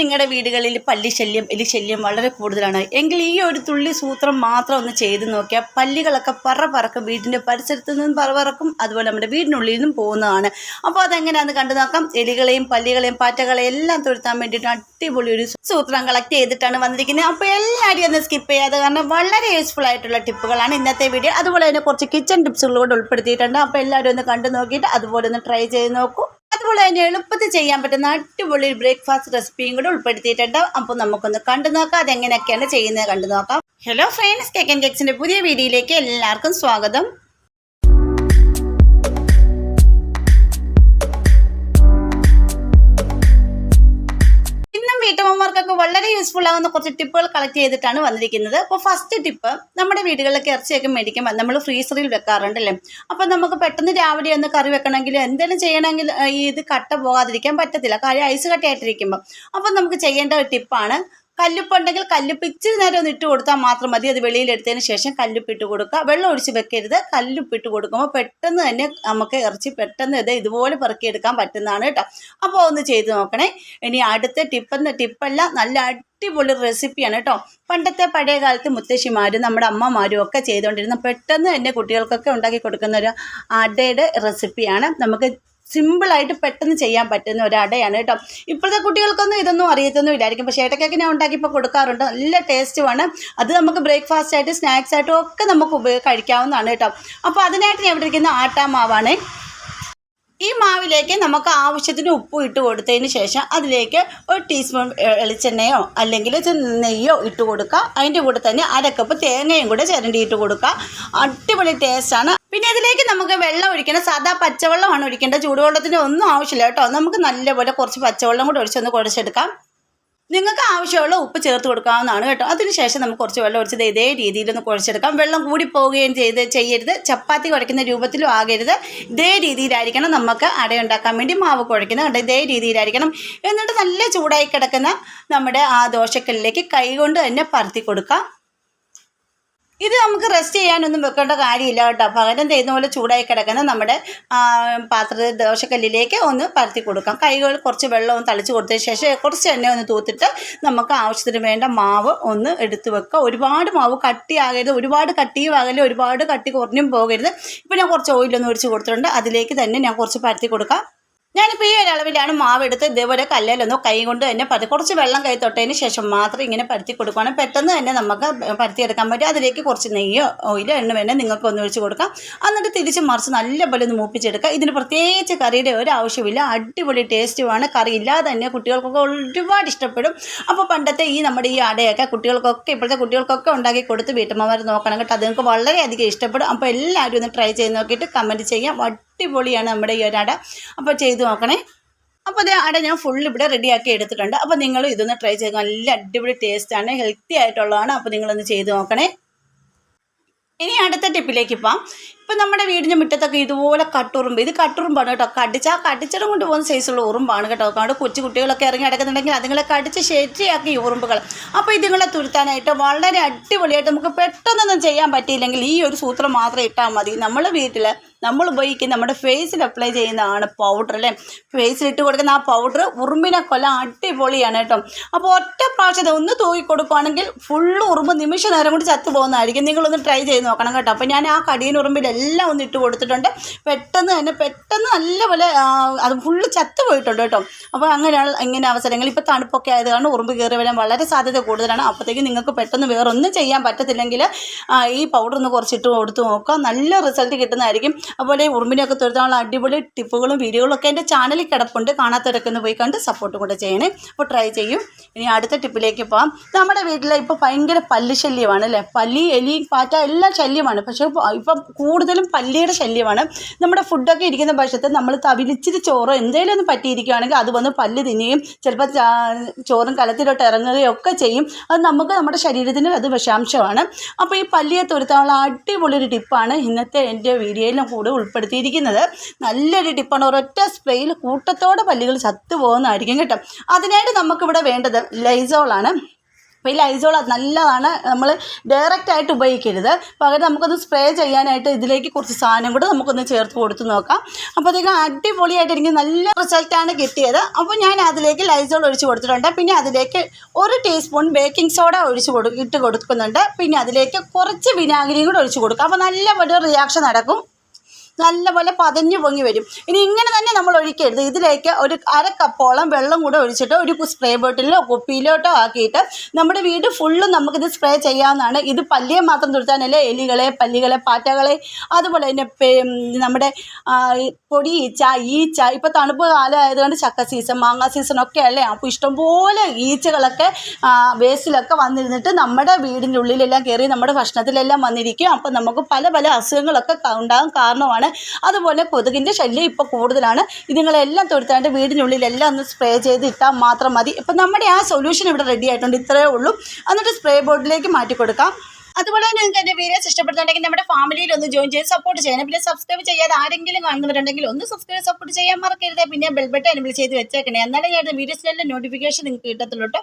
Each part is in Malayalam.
നിങ്ങളുടെ വീടുകളിൽ പല്ലിശല്യം എലിശല്യം വളരെ കൂടുതലാണ്. എങ്കിൽ ഈ ഒരു തുള്ളി സൂത്രം മാത്രം ഒന്ന് ചെയ്ത് നോക്കിയാൽ പല്ലികളൊക്കെ പറ പറക്കും വീടിന്റെ പരിസരത്ത് നിന്നും പറ പറക്കും അതുപോലെ നമ്മുടെ വീടിനുള്ളിൽ നിന്നും പോകുന്നതാണ്. അപ്പോൾ അതെങ്ങനെയാണെന്ന് കണ്ടു നോക്കാം. എലികളെയും പല്ലികളെയും പാറ്റകളെയും എല്ലാം തുരുത്താൻ വേണ്ടിയിട്ട് അടിപൊളി ഒരു സൂത്രം കളക്ട് ചെയ്തിട്ടാണ് വന്നിരിക്കുന്നത്. അപ്പോൾ എല്ലാവരും ഒന്ന് സ്കിപ്പ് ചെയ്യാതെ കാരണം വളരെ യൂസ്ഫുൾ ആയിട്ടുള്ള ടിപ്പുകളാണ് ഇന്നത്തെ വീഡിയോ അതുപോലെ തന്നെ കുറച്ച് കിച്ചൺ ടിപ്സുകളോട് ഉൾപ്പെടുത്തിയിട്ടുണ്ട്. അപ്പോൾ എല്ലാവരും ഒന്ന് കണ്ടു നോക്കിയിട്ട് അതുപോലെ ഒന്ന് ട്രൈ ചെയ്ത് നോക്കൂ. അതുപോലെ തന്നെ എളുപ്പത്തിൽ ചെയ്യാൻ പറ്റുന്ന അടിപൊളി ബ്രേക്ക്ഫാസ്റ്റ് റെസിപ്പിയും കൂടെ ഉൾപ്പെടുത്തിയിട്ടുണ്ട്. അപ്പോൾ നമുക്കൊന്ന് കണ്ടു നോക്കാം. അതെങ്ങനെയൊക്കെയാണ് ചെയ്യുന്നത് കണ്ടു നോക്കാം. ഹലോ ഫ്രണ്ട്സ് കേക്ക് ആൻഡ് കേക്സിന്റെ പുതിയ വീഡിയോയിലേക്ക് എല്ലാവർക്കും സ്വാഗതം. വളരെ യൂസ്ഫുൾ ആകുന്ന കുറച്ച് ടിപ്പുകൾ കളക്ട് ചെയ്തിട്ടാണ് വന്നിരിക്കുന്നത്. അപ്പോൾ ഫസ്റ്റ് ടിപ്പ് നമ്മുടെ വീടുകളിലൊക്കെ ഇറച്ചിയൊക്കെ മേടിക്കുമ്പോൾ നമ്മൾ ഫ്രീസറിൽ വെക്കാറുണ്ടല്ലേ അപ്പോൾ നമുക്ക് പെട്ടെന്ന് രാവിലെ ഒന്ന് കറി വെക്കണമെങ്കിൽ എന്തെങ്കിലും ചെയ്യണമെങ്കിൽ ഈ ഇത് കട്ട പോകാതിരിക്കാൻ പറ്റത്തില്ല. കാര്യം ഐസ് കട്ടയായിട്ടിരിക്കുമ്പോൾ അപ്പോൾ നമുക്ക് ചെയ്യേണ്ട ഒരു ടിപ്പാണ് കല്ലുപ്പുണ്ടെങ്കിൽ കല്ലുപ്പ് ഇച്ചിരി നേരം ഒന്ന് ഇട്ട് കൊടുത്താൽ മാത്രം മതി. അത് വെളിയിലെടുത്തതിന് ശേഷം കല്ലുപ്പിട്ട് കൊടുക്കുക. വെള്ളം ഒഴിച്ച് വെക്കരുത്. കല്ലുപ്പിട്ട് കൊടുക്കുമ്പോൾ പെട്ടെന്ന് തന്നെ നമുക്ക് ഇറച്ചി പെട്ടെന്ന് ഇത് ഇതുപോലെ പെറുക്കിയെടുക്കാൻ പറ്റുന്നതാണ് കേട്ടോ. അപ്പോൾ ഒന്ന് ചെയ്ത് നോക്കണേ. ഇനി അടുത്ത ടിപ്പെന്ന് ടിപ്പല്ല നല്ല അടിപൊളി റെസിപ്പിയാണ് കേട്ടോ. പണ്ടത്തെ പഴയ കാലത്ത് മുത്തശ്ശിമാരും നമ്മുടെ അമ്മമാരും ഒക്കെ ചെയ്തുകൊണ്ടിരുന്ന പെട്ടെന്ന് തന്നെ കുട്ടികൾക്കൊക്കെ ഉണ്ടാക്കി കൊടുക്കുന്ന ഒരു അടയുടെ റെസിപ്പിയാണ് നമുക്ക് സിമ്പിളായിട്ട് പെട്ടെന്ന് ചെയ്യാൻ പറ്റുന്ന ഒരു അടയാണ് കേട്ടോ. ഇപ്പോഴത്തെ കുട്ടികൾക്കൊന്നും ഇതൊന്നും അറിയത്തൊന്നും ഇല്ലായിരിക്കും. പക്ഷേ ഏട്ടക്കൊക്കെ ഞാൻ ഉണ്ടാക്കിയപ്പോൾ കൊടുക്കാറുണ്ട്. നല്ല ടേസ്റ്റുമാണ് അത് നമുക്ക് ബ്രേക്ക്ഫാസ്റ്റ് ആയിട്ട് സ്നാക്സ് ആയിട്ടും ഒക്കെ നമുക്ക് ഉപയോഗ കഴിക്കാവുന്നതാണ് കേട്ടോ. അപ്പോൾ അതിനായിട്ട് ഞാൻ ഇവിടെ ഇരിക്കുന്ന ആട്ടാമാവാണ് ഈ മാവിലേക്ക് നമുക്ക് ആവശ്യത്തിന് ഉപ്പ് ഇട്ട് കൊടുത്തതിന് ശേഷം അതിലേക്ക് ഒരു ടീസ്പൂൺ വെളിച്ചെണ്ണയോ അല്ലെങ്കിൽ നെയ്യോ ഇട്ട് കൊടുക്കുക. അതിന്റെ കൂടെ തന്നെ അര കപ്പ് തേങ്ങയും കൂടെ ചിരണ്ടിയിട്ട് കൊടുക്കുക. അടിപൊളി ടേസ്റ്റാണ് പിന്നെ ഇതിലേക്ക് നമുക്ക് വെള്ളം ഒഴിക്കേണ്ട സാധാ പച്ചവെള്ളമാണ് ഒഴിക്കേണ്ടത്. ചൂടുവെള്ളത്തിന് ഒന്നും ആവശ്യമില്ല കേട്ടോ. നമുക്ക് നല്ലപോലെ കുറച്ച് പച്ചവെള്ളം കൂടെ ഒഴിച്ചൊന്ന് കുഴച്ചെടുക്കാം. നിങ്ങൾക്ക് ആവശ്യമുള്ള ഉപ്പ് ചേർത്ത് കൊടുക്കാവുന്നതാണ് കേട്ടോ. അതിനുശേഷം നമുക്ക് കുറച്ച് വെള്ളം ഒഴിച്ചത് ഇതേ രീതിയിലൊന്ന് കുഴച്ചെടുക്കാം. വെള്ളം കൂടി പോവുകയും ചെയ്ത് ചെയ്യരുത്. ചപ്പാത്തി കുഴയ്ക്കുന്ന രൂപത്തിലും ആകരുത്. ഇതേ രീതിയിലായിരിക്കണം നമുക്ക് അടയുണ്ടാക്കാൻ വേണ്ടി മാവ് കുഴയ്ക്കുന്നത് കണ്ടോ? ഇതേ രീതിയിലായിരിക്കണം. എന്നിട്ട് നല്ല ചൂടായി കിടക്കുന്ന നമ്മുടെ ആ ദോശക്കല്ലിലേക്ക് കൈകൊണ്ട് തന്നെ പരത്തി കൊടുക്കാം. ഇത് നമുക്ക് റെസ്റ്റ് ചെയ്യാനൊന്നും വെക്കേണ്ട കാര്യമില്ല കേട്ടോ. പകരം തരുന്ന പോലെ ചൂടായി കിടക്കുന്ന നമ്മുടെ പാത്ര പാത്രത്തിൽ ദോശക്കല്ലിലേക്ക് ഒന്ന് പരത്തി കൊടുക്കാം. കൈകൾ കുറച്ച് വെള്ളം ഒന്ന് തളിച്ച് കൊടുത്തതിന് ശേഷം കുറച്ച് എണ്ണ ഒന്ന് തൂത്തിട്ട് നമുക്ക് ആവശ്യത്തിന് വേണ്ട മാവ് ഒന്ന് എടുത്ത് വെക്കുക ഒരുപാട് മാവ് കട്ടിയാകരുത് ഒരുപാട് കട്ടിയും ആകരുത് ഒരുപാട് കട്ടി കുറഞ്ഞും പോകരുത്. ഇപ്പോൾ ഞാൻ കുറച്ച് ഓയിലൊന്നും ഒഴിച്ച് കൊടുത്തിട്ടുണ്ട്. അതിലേക്ക് തന്നെ ഞാൻ കുറച്ച് പരത്തി കൊടുക്കാം. ഞാനിപ്പോൾ ഈ ഒരളവിലാണ് അളവിലാണ് മാവ് എടുത്ത് ഇതേപോലെ കല്ലിലൊന്ന് കൈ കൊണ്ട് തന്നെ പരത്തി കുറച്ച് വെള്ളം കൈ തൊട്ടതിന് ശേഷം മാത്രം ഇങ്ങനെ പരത്തി കൊടുക്കുകയാണെങ്കിൽ പെട്ടെന്ന് തന്നെ നമുക്ക് പരത്തിയെടുക്കാൻ പറ്റും. അതിലേക്ക് കുറച്ച് നെയ്യോ ഓയിലോ എണ്ണ വേണേൽ നിങ്ങൾക്ക് ഒന്ന് ഒഴിച്ച് കൊടുക്കാം. എന്നിട്ട് തിരിച്ച് മറിച്ച് നല്ലപോലെ ഒന്ന് മൂപ്പിച്ചെടുക്കുക. ഇതിന് പ്രത്യേകിച്ച് കറിയുടെ ഒരു ആവശ്യമില്ല അടിപൊളി ടേസ്റ്റുമാണ് കറി ഇല്ലാതെ തന്നെ കുട്ടികൾക്കൊക്കെ ഒരുപാട് ഇഷ്ടപ്പെടും. അപ്പോൾ പണ്ടത്തെ ഈ നമ്മുടെ ഈ അടയൊക്കെ കുട്ടികൾക്കൊക്കെ ഇപ്പോഴത്തെ കുട്ടികൾക്കൊക്കെ ഉണ്ടാക്കി കൊടുത്ത് വീട്ടമ്മമാർ നോക്കണം കേട്ടോ. അത് നിങ്ങൾക്ക് വളരെയധികം ഇഷ്ടപ്പെടും. അപ്പോൾ എല്ലാവരും ഒന്ന് ട്രൈ ചെയ്ത് നോക്കിയിട്ട് കമന്റ് ചെയ്യാം. അടിപൊളിയാണ് നമ്മുടെ ഈ ഒരു അട. അപ്പോൾ ചെയ്ത് നോക്കണേ. അപ്പോൾ അതേ അട ഞാൻ ഫുൾ ഇവിടെ റെഡിയാക്കി എടുത്തിട്ടുണ്ട്. അപ്പോൾ നിങ്ങൾ ഇതൊന്ന് ട്രൈ ചെയ്ത് നല്ല അടിപൊളി ടേസ്റ്റാണ് ഹെൽത്തി ആയിട്ടുള്ളതാണ്. അപ്പോൾ നിങ്ങളൊന്ന് ചെയ്ത് നോക്കണേ. ഇനി അടുത്ത ടിപ്പിലേക്ക് പോവാം. ഇപ്പം നമ്മുടെ വീടിന്റെ മുറ്റത്തൊക്കെ ഇതുപോലെ കട്ടുറുമ്പ് ഇത് കട്ടുറുമ്പാണ് കേട്ടോ. കടിച്ചാൽ കടിച്ചിടം കൊണ്ട് പോകുന്ന സൈസുള്ള ഉറുമ്പാണ് കേട്ടോ. കാരണം കൊച്ചു കുട്ടികളൊക്കെ ഇറങ്ങി അടക്കുന്നുണ്ടെങ്കിൽ അതുങ്ങളെ കടിച്ച് ശരിയാക്കി ഉറുമ്പുകൾ. അപ്പോൾ ഇതുങ്ങളെ തുരുത്താനായിട്ട് വളരെ അടിപൊളിയായിട്ട് നമുക്ക് പെട്ടെന്നൊന്നും ചെയ്യാൻ പറ്റിയില്ലെങ്കിൽ ഈ ഒരു സൂത്രം മാത്രം ഇട്ടാൽ മതി. നമ്മൾ വീട്ടിൽ നമ്മൾ ഉപയോഗിക്കുന്ന നമ്മുടെ ഫേസിൽ അപ്ലൈ ചെയ്യുന്നതാണ് പൗഡർ അല്ലേ? ഫേസിൽ ഇട്ട് കൊടുക്കുന്ന ആ പൗഡർ ഉറുമ്പിനെ കൊല്ലം അടിപൊളിയാണ് കേട്ടോ. അപ്പോൾ ഒറ്റ പ്രാവശ്യം ഒന്ന് തൂക്കി കൊടുക്കുകയാണെങ്കിൽ ഫുള്ള് ഉറുമ്പ് നിമിഷ നേരം കൊണ്ട് ചത്തു പോകുന്നതായിരിക്കും നിങ്ങളൊന്ന് ട്രൈ ചെയ്ത് നോക്കണം കേട്ടോ. അപ്പോൾ ഞാൻ ആ കടിയൻ ഉറുമ്പിലെല്ലാം ഒന്ന് ഇട്ട് കൊടുത്തിട്ടുണ്ട്. പെട്ടെന്ന് തന്നെ പെട്ടെന്ന് നല്ലപോലെ അത് ഫുള്ള് ചത്തു പോയിട്ടുണ്ട് കേട്ടോ. അപ്പോൾ അങ്ങനെയാണ് ഇങ്ങനെ അവസരങ്ങൾ. ഇപ്പോൾ തണുപ്പൊക്കെ ആയത് കാരണം ഉറുമ്പ് കയറി വരാൻ വളരെ സാധ്യത കൂടുതലാണ്. അപ്പോഴത്തേക്കും നിങ്ങൾക്ക് പെട്ടെന്ന് വേറൊന്നും ചെയ്യാൻ പറ്റത്തില്ലെങ്കിൽ ഈ പൗഡർ ഒന്ന് കുറച്ചിട്ട് കൊടുത്ത് നോക്കുക. നല്ല റിസൾട്ട് കിട്ടുന്നതായിരിക്കും. അതുപോലെ ഉറുമ്പിനെയൊക്കെ തുരുത്താനുള്ള അടിപൊളി ടിപ്പുകളും വീഡിയോകളും ഒക്കെ എന്റെ ചാനലിൽ കിടപ്പുണ്ട്. കാണാത്തവരൊക്കെ ഒന്ന് പോയി കണ്ട് സപ്പോർട്ട് കൂടെ ചെയ്യണേ. അപ്പോൾ ട്രൈ ചെയ്യും. ഇനി അടുത്ത ടിപ്പിലേക്ക് പോകാം നമ്മുടെ വീട്ടിൽ ഇപ്പോൾ ഭയങ്കര പല്ല് ശല്യമാണ് അല്ലേ? പല്ലി എലി പാറ്റ എല്ലാം ശല്യമാണ്. പക്ഷേ ഇപ്പം ഇപ്പം കൂടുതലും പല്ലിയുടെ ശല്യമാണ്. നമ്മുടെ ഫുഡൊക്കെ ഇരിക്കുന്ന പക്ഷത്ത് നമ്മൾ തവിലിച്ചിരി ചോറോ എന്തെങ്കിലും ഒന്ന് പറ്റിയിരിക്കുകയാണെങ്കിൽ അത് വന്ന് പല്ല് തിന്നുകയും ചിലപ്പോൾ ചോറും കലത്തിലോട്ട് ഇറങ്ങുകയും ഒക്കെ ചെയ്യും. അത് നമുക്ക് നമ്മുടെ ശരീരത്തിന് അത് വിഷാംശമാണ്. അപ്പോൾ ഈ പല്ലിയെ തുരുത്താനുള്ള അടിപൊളി ഒരു ടിപ്പാണ് ഇന്നത്തെ എന്റെ വീഡിയോയിലും കൂടെ ഉൾപ്പെടുത്തിയിരിക്കുന്നത്. നല്ലൊരു ടിപ്പാണ്. ഒരൊറ്റ സ്പ്രേയിൽ കൂട്ടത്തോടെ പല്ലുകൾ ചത്തു പോകുന്നതായിരിക്കും കേട്ടോ. അതിനായിട്ട് നമുക്കിവിടെ വേണ്ടത് ലൈസോളാണ് അപ്പോൾ ഈ ലൈസോൾ നല്ലതാണ്. നമ്മൾ ഡയറക്റ്റ് ആയിട്ട് ഉപയോഗിക്കരുത്. പകരം നമുക്കൊന്ന് സ്പ്രേ ചെയ്യാനായിട്ട് ഇതിലേക്ക് കുറച്ച് സാധനം കൂടെ നമുക്കൊന്ന് ചേർത്ത് കൊടുത്ത് നോക്കാം. അപ്പോഴത്തേക്കും അടിപൊളിയായിട്ട് എനിക്ക് നല്ല റിസൾട്ടാണ് കിട്ടിയത്. അപ്പോൾ ഞാൻ അതിലേക്ക് ലൈസോൾ ഒഴിച്ച് കൊടുത്തിട്ടുണ്ട്. പിന്നെ അതിലേക്ക് ഒരു ടീസ്പൂൺ ബേക്കിംഗ് സോഡ ഒഴിച്ച് കൊടു ഇട്ട് കൊടുക്കുന്നുണ്ട്. പിന്നെ അതിലേക്ക് കുറച്ച് വിനാഗിരിയും കൂടെ ഒഴിച്ച് കൊടുക്കും. അപ്പോൾ നല്ല റിയാക്ഷൻ നടക്കും. നല്ലപോലെ പതഞ്ഞു പൊങ്ങി വരും. ഇനി ഇങ്ങനെ തന്നെ നമ്മൾ ഒഴിക്കരുത്. ഇതിലേക്ക് ഒരു അര കപ്പോളം വെള്ളം കൂടെ ഒഴിച്ചിട്ട് ഒരു സ്പ്രേ ബോട്ടിലോ കുപ്പിയിലോട്ടോ ആക്കിയിട്ട് നമ്മുടെ വീട് ഫുള്ളും നമുക്കിത് സ്പ്രേ ചെയ്യാവുന്നതാണ്. ഇത് പല്ലിയെ മാത്രം തുരുത്താനല്ല? എലികളെ പല്ലികളെ പാറ്റകളെ അതുപോലെ തന്നെ നമ്മുടെ പൊടി ഈച്ച ഈച്ച. ഇപ്പോൾ തണുപ്പ് കാലം ആയതുകൊണ്ട് ചക്ക സീസൺ മാങ്ങ സീസൺ ഒക്കെ അല്ലേ? അപ്പോൾ ഇഷ്ടംപോലെ ഈച്ചകളൊക്കെ വേസ്റ്റിലൊക്കെ വന്നിരുന്നിട്ട് നമ്മുടെ വീടിന്റെ ഉള്ളിലെല്ലാം കയറി നമ്മുടെ ഭക്ഷണത്തിലെല്ലാം വന്നിരിക്കും. അപ്പോൾ നമുക്ക് പല പല അസുഖങ്ങളൊക്കെ ഉണ്ടാകും കാരണമാണ് അതുപോലെ കൊതുകിന്റെ ശല്യം ഇപ്പോൾ കൂടുതലാണ്. ഇതുങ്ങളെല്ലാം തൊടുത്താണ്ട് വീടിനുള്ളിലെല്ലാം ഒന്ന് സ്പ്രേ ചെയ്ത് ഇട്ടാൽ മാത്രം മതി. ഇപ്പം നമ്മുടെ ആ സൊല്യൂഷൻ ഇവിടെ റെഡി ആയിട്ടുണ്ട്. ഇത്രയേ ഉള്ളൂ. എന്നിട്ട് സ്പ്രേ ബോർഡിലേക്ക് മാറ്റി കൊടുക്കാം അതുപോലെ തന്നെ നിങ്ങൾക്ക് എന്റെ വീഡിയോസ് ഇഷ്ടപ്പെടുന്നുണ്ടെങ്കിൽ നമ്മുടെ ഫാമിലിയിൽ ഒന്ന് ജോയിൻ ചെയ്ത് സപ്പോർട്ട് ചെയ്യണം. പിന്നെ സബ്സ്ക്രൈബ് ചെയ്യാതെ ആരെങ്കിലും കാണുന്നവരുണ്ടെങ്കിൽ ഒന്ന് സബ്സ്ക്രൈബ് സപ്പോർട്ട് ചെയ്യാൻ മറക്കരുത്. പിന്നെ ബെൽ ബട്ടൺ എനബിൾ ചെയ്ത് വെച്ചേക്കണേ. എന്നാലേ ഞാൻ വീഡിയോസിലെല്ലാം നോട്ടിഫിക്കേഷൻ നിങ്ങൾക്ക് കിട്ടത്തുള്ളൂ കേട്ടോ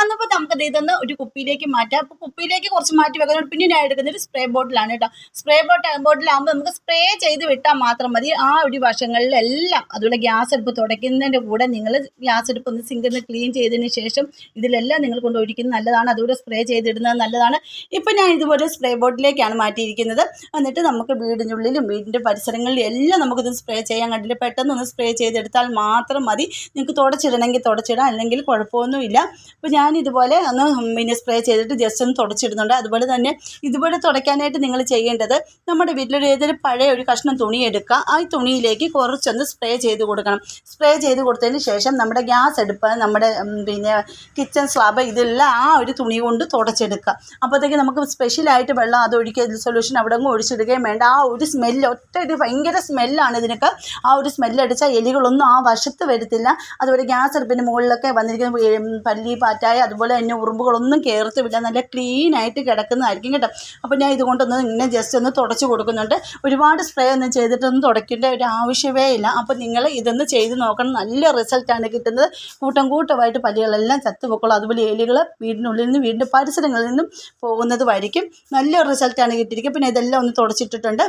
അന്നപ്പോൾ നമുക്ക് ഇതൊന്ന് ഒരു കുപ്പിയിലേക്ക് മാറ്റാം. അപ്പോൾ കുപ്പിയിലേക്ക് കുറച്ച് മാറ്റി വെക്കുന്നത് പിന്നെ ഞാൻ എടുക്കുന്നത് സ്പ്രേ ബോട്ടിലാണ് കേട്ടോ സ്പ്രേ ബോട്ടിൽ ബോട്ടിലാകുമ്പോൾ നമുക്ക് സ്പ്രേ ചെയ്ത് വിട്ടാൽ മാത്രം മതി. ആ ഒരു വശങ്ങളിലെല്ലാം അതുപോലെ ഗ്യാസ് അടുപ്പ് തുടയ്ക്കുന്നതിന്റെ കൂടെ നിങ്ങൾ ഗ്യാസ് അടുപ്പ് ഒന്ന് സിങ്കിൽ നിന്ന് ക്ലീൻ ചെയ്തതിന് ശേഷം ഇതിലെല്ലാം നിങ്ങൾ കൊണ്ട് ഒഴിക്കുന്നത് നല്ലതാണ്. അതുകൂടെ സ്പ്രേ ചെയ്തിടുന്നത് നല്ലതാണ്. ഇപ്പം ഞാൻ ഇതുപോലെ സ്പ്രേ ബോട്ടിലേക്കാണ് മാറ്റിയിരിക്കുന്നത്. എന്നിട്ട് നമുക്ക് വീടിന്റെ ഉള്ളിലും വീടിന്റെ പരിസരങ്ങളിലും എല്ലാം നമുക്കിത് സ്പ്രേ ചെയ്യാൻ കണ്ടില്ല? പെട്ടെന്ന് ഒന്ന് സ്പ്രേ ചെയ്തെടുത്താൽ മാത്രം മതി. നിങ്ങൾക്ക് തുടച്ചിടണമെങ്കിൽ തുടച്ചിടാം. അല്ലെങ്കിൽ കുഴപ്പമൊന്നുമില്ല. അപ്പോൾ ഞാൻ ഇതുപോലെ ഒന്ന് പിന്നെ സ്പ്രേ ചെയ്തിട്ട് ജസ്റ്റ് ഒന്ന് തുടച്ചിടുന്നുണ്ട്. അതുപോലെ തന്നെ ഇതുപോലെ തുടയ്ക്കാനായിട്ട് നിങ്ങൾ ചെയ്യേണ്ടത് നമ്മുടെ വീട്ടിലൊരു ഏതൊരു പഴയ ഒരു കഷ്ണം തുണി എടുക്കുക. ആ തുണിയിലേക്ക് കുറച്ചൊന്ന് സ്പ്രേ ചെയ്ത് കൊടുക്കണം. സ്പ്രേ ചെയ്ത് കൊടുത്തതിന് ശേഷം നമ്മുടെ ഗ്യാസ് എടുപ്പ് നമ്മുടെ പിന്നെ കിച്ചൺ സ്ലാബ് ഇതെല്ലാം ആ ഒരു തുണി കൊണ്ട് തുടച്ചെടുക്കുക. അപ്പോഴത്തേക്ക് നമുക്ക് സ്പെഷ്യലായിട്ട് വെള്ളം അത് ഒഴിക്കുക സൊല്യൂഷൻ അവിടെ അങ്ങ് ഒഴിച്ചിടുകയും വേണ്ട. ആ ഒരു സ്മെല്ല് ഒറ്റ ഒരു ഭയങ്കര സ്മെല്ലാണ് ഇതിനൊക്കെ. ആ ഒരു സ്മെല്ല് അടിച്ചാൽ എലികളൊന്നും ആ വശത്ത് വരത്തില്ല. അതുപോലെ ഗ്യാസ് അടുപ്പിന്റെ മുകളിലൊക്കെ വന്നിരിക്കുന്ന പല്ലി പാറ്റായ അതുപോലെ തന്നെ ഉറുമ്പുകളൊന്നും കയറത്തുമില്ല നല്ല ക്ലീൻ ആയിട്ട് കിടക്കുന്നതായിരിക്കും കേട്ടോ. അപ്പോൾ ഞാൻ ഇതുകൊണ്ടൊന്ന് ഇങ്ങനെ ജസ്റ്റ് ഒന്ന് തുടച്ച് കൊടുക്കുന്നുണ്ട്. ഒരുപാട് സ്പ്രേ ഒന്നും ചെയ്തിട്ടൊന്നും തുടയ്ക്കേണ്ട ഒരു ആവശ്യമേ ഇല്ല. അപ്പോൾ നിങ്ങൾ ഇതൊന്ന് ചെയ്ത് നോക്കണം. നല്ല റിസൾട്ടാണ് കിട്ടുന്നത്. കൂട്ടം കൂട്ടമായിട്ട് പല്ലികളെല്ലാം ചത്തുപൊക്കോളും. അതുപോലെ എലികൾ വീടിനുള്ളിൽ നിന്ന് വീടിന്റെ പരിസരങ്ങളിൽ നിന്നും പോകുന്നത് വഴിക്കും നല്ല റിസൾട്ടാണ് കിട്ടിയിരിക്കുക പിന്നെ ഇതെല്ലാം ഒന്ന് തുടച്ചിട്ടിട്ടുണ്ട്.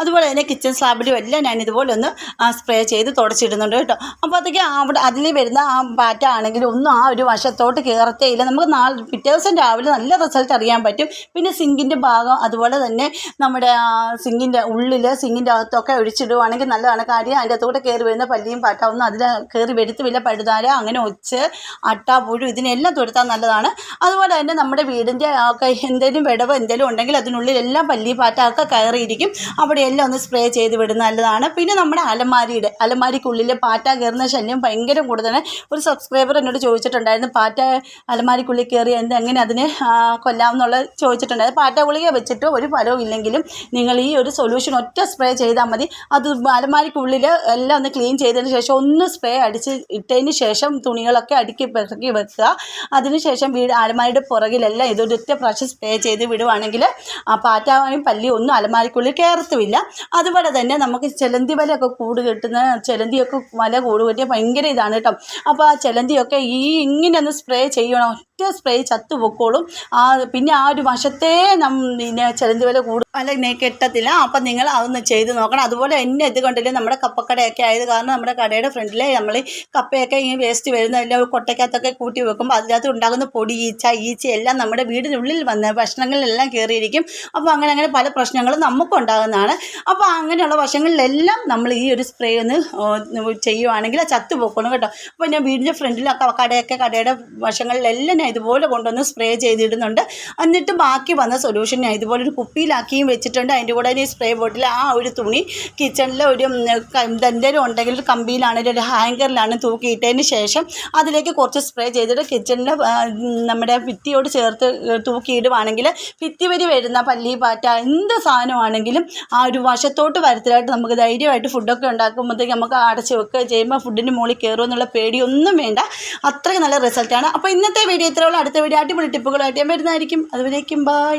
അതുപോലെ തന്നെ കിച്ചൺ സ്ലാബിലും എല്ലാം ഞാൻ ഇതുപോലെ ഒന്ന് സ്പ്രേ ചെയ്ത് തുടച്ചിടുന്നുണ്ട് കേട്ടോ. അപ്പോൾ അതൊക്കെ അവിടെ അതിൽ വരുന്ന ആ പാറ്റ ആണെങ്കിലും ഒന്നും ആ ഒരു വശത്തോട്ട് കയറത്തേ ഇല്ല. നമുക്ക് നാല് പിറ്റേ ദിവസം രാവിലെ നല്ല റിസൾട്ട് അറിയാൻ പറ്റും. പിന്നെ സിങ്കിന്റെ ഭാഗം അതുപോലെ തന്നെ നമ്മുടെ സിങ്കിന്റെ ഉള്ളിൽ സിങ്കിന്റെ അകത്തൊക്കെ ഒഴിച്ചിടുവാണെങ്കിൽ നല്ലതാണ്. കാര്യം അതിന്റെ അകത്തോട്ട് കയറി വരുന്ന പല്ലിയും പാറ്റ ഒന്നും അതിൽ കയറി വരുത്തുമില്ല പഴുതാര അങ്ങനെ ഒച്ച് അട്ട പുഴു ഇതിനെല്ലാം തുരത്താൻ നല്ലതാണ്. അതുപോലെ തന്നെ നമ്മുടെ വീടിന്റെ ഒക്കെ എന്തെങ്കിലും വിടവ് എന്തെങ്കിലും ഉണ്ടെങ്കിൽ അതിനുള്ളിൽ എല്ലാം പല്ലി പാറ്റ ഒക്കെ കയറിയിരിക്കും. അവിടെ എല്ലാം ഒന്ന് സ്പ്രേ ചെയ്ത് വിടുന്നത് നല്ലതാണ്. പിന്നെ നമ്മുടെ അലമാരിയുടെ അലമാരിക്കുള്ളിൽ പാറ്റ കയറുന്ന ശല്യം ഭയങ്കര കൂടുതലാണ്. ഒരു സബ്സ്ക്രൈബർ എന്നോട് ചോദിച്ചിട്ടുണ്ടായിരുന്നു പാറ്റ അലമാരിക്കുള്ളിൽ കയറി എന്ത് എങ്ങനെ അതിനെ കൊല്ലാമെന്നുള്ള ചോദിച്ചിട്ടുണ്ടായിരുന്നു. പാറ്റ ഗുളിക വെച്ചിട്ട് ഒരു ഫലവും ഇല്ലെങ്കിലും നിങ്ങൾ ഈ ഒരു സൊല്യൂഷൻ ഒറ്റ സ്പ്രേ ചെയ്താൽ മതി. അത് അലമാരിക്കുള്ളിൽ എല്ലാം ഒന്ന് ക്ലീൻ ചെയ്തതിന് ശേഷം ഒന്ന് സ്പ്രേ അടിച്ച് ഇട്ടതിന് ശേഷം തുണികളൊക്കെ അടുക്കി പെറുക്കി വെക്കുക. അതിനുശേഷം വീട് അലമാരിയുടെ പുറകിലെല്ലാം ഇതൊരൊറ്റ പ്രാവശ്യം സ്പ്രേ ചെയ്ത് വിടുവാണെങ്കിൽ ആ പാറ്റായും പല്ലി ഒന്നും അലമാരിക്കുള്ളിൽ കയറത്തുമില്ല. അതുപോലെ തന്നെ നമുക്ക് ചെലന്തി വലയൊക്കെ കൂട് കിട്ടുന്ന ചെലന്തിയൊക്കെ വല കൂട് കിട്ടിയാൽ ഭയങ്കര ഇതാണ് കേട്ടോ. അപ്പോൾ ആ ചെലന്തിയൊക്കെ ഈ ഇങ്ങനെ ഒന്ന് സ്പ്രേ ചെയ്യണം. ഒറ്റ സ്പ്രേ ചത്തു പൊക്കോളും. ആ പിന്നെ ആ ഒരു വശത്തെ പിന്നെ ചെലന്തി വില കൂടും. അല്ല ഇങ്ങനെ കെട്ടത്തില്ല. അപ്പം നിങ്ങൾ അതൊന്ന് ചെയ്ത് നോക്കണം. അതുപോലെ തന്നെ ഇത് കണ്ടില്ലേ നമ്മുടെ കപ്പക്കടയൊക്കെ ആയത് കാരണം നമ്മുടെ കടയുടെ ഫ്രണ്ടിൽ നമ്മൾ കപ്പയൊക്കെ ഈ വേസ്റ്റ് വരുന്നതെല്ലാം കൊട്ടയ്ക്കകത്തൊക്കെ കൂട്ടി വെക്കുമ്പോൾ അതിനകത്ത് ഉണ്ടാകുന്ന പൊടി ഈച്ച ഈച്ച എല്ലാം നമ്മുടെ വീടിനുള്ളിൽ വന്ന ഭക്ഷണങ്ങളിലെല്ലാം കയറിയിരിക്കും അപ്പോൾ അങ്ങനെ അങ്ങനെ പല പ്രശ്നങ്ങളും നമുക്കും ഉണ്ടാകുന്നതാണ്. അപ്പോൾ അങ്ങനെയുള്ള വശങ്ങളിലെല്ലാം നമ്മൾ ഈ ഒരു സ്പ്രേ ഒന്ന് ചെയ്യുവാണെങ്കിൽ അത് ചത്തു പോക്കണം കേട്ടോ. അപ്പോൾ ഞാൻ വീടിന്റെ ഫ്രണ്ടിലൊക്കെ കടയൊക്കെ കടയുടെ വശങ്ങളിലെല്ലാം ഞാൻ ഇതുപോലെ കൊണ്ടുവന്ന് സ്പ്രേ ചെയ്തിടുന്നുണ്ട്. എന്നിട്ട് ബാക്കി വന്ന സൊല്യൂഷൻ ഞാൻ ഇതുപോലെ ഒരു കുപ്പിയിലാക്കിയും വെച്ചിട്ടുണ്ട്. അതിന്റെ കൂടെ ഈ സ്പ്രേ ബോട്ടിൽ ആ ഒരു തുണി കിച്ചണിൽ ഒരു ദന്തരം ഉണ്ടെങ്കിൽ ഒരു കമ്പിയിലാണെങ്കിലും ഒരു ഹാങ്കറിലാണ് തൂക്കിയിട്ടതിന് ശേഷം അതിലേക്ക് കുറച്ച് സ്പ്രേ ചെയ്തിട്ട് കിച്ചണിൽ നമ്മുടെ ഭിത്തിയോട് ചേർത്ത് തൂക്കിയിടുവാണെങ്കിൽ ഭിത്തി വരി വരുന്ന പല്ലി പാറ്റ എന്ത് സാധനമാണെങ്കിലും ആ ഒരു വശത്തോട്ട് വരത്തിലായിട്ട് നമുക്ക് ധൈര്യമായിട്ട് ഫുഡൊക്കെ ഉണ്ടാക്കുമ്പോഴത്തേക്ക് നമുക്ക് അടച്ച് വെക്കുക ചെയ്യുമ്പോൾ ഫുഡിന്റെ മുകളിൽ കയറുമെന്നുള്ള പേടിയൊന്നും വേണ്ട. അത്രയ്ക്ക് നല്ല റിസൾട്ടാണ് അപ്പോൾ ഇന്നത്തെ വീഡിയോ ഇത്രയുള്ള അടുത്ത വീഡിയോ അടിപൊളി ടിപ്പുകളായിട്ട് ഞാൻ വരുന്നതായിരിക്കും. അതുവരേക്കും ബായ്